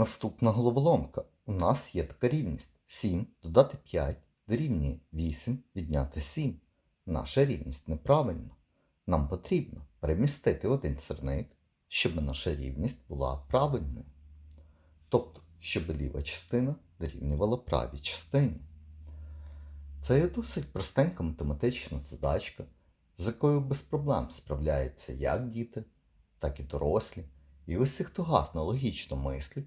Наступна головоломка. У нас є така рівність 7 додати 5 дорівнює 8 відняти 7. Наша рівність неправильна. Нам потрібно перемістити один сірник, щоб наша рівність була правильною. Тобто, щоб ліва частина дорівнювала правій частині. Це є досить простенька математична задачка, з якою без проблем справляються як діти, так і дорослі. І усі, хто гарно логічно мислить,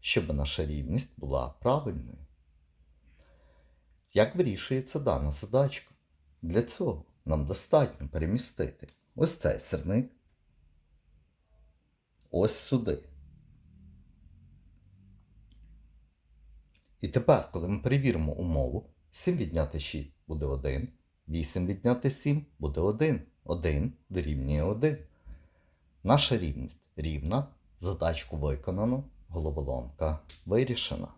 щоб наша рівність була правильною. Як вирішується дана задачка? Для цього нам достатньо перемістити ось цей сірник ось сюди. І тепер, коли ми перевіримо умову, 7 відняти 6 буде 1, 8 відняти 7 буде 1, 1 дорівнює 1. Наша рівність рівна, задачку виконано, головоломка вирішена.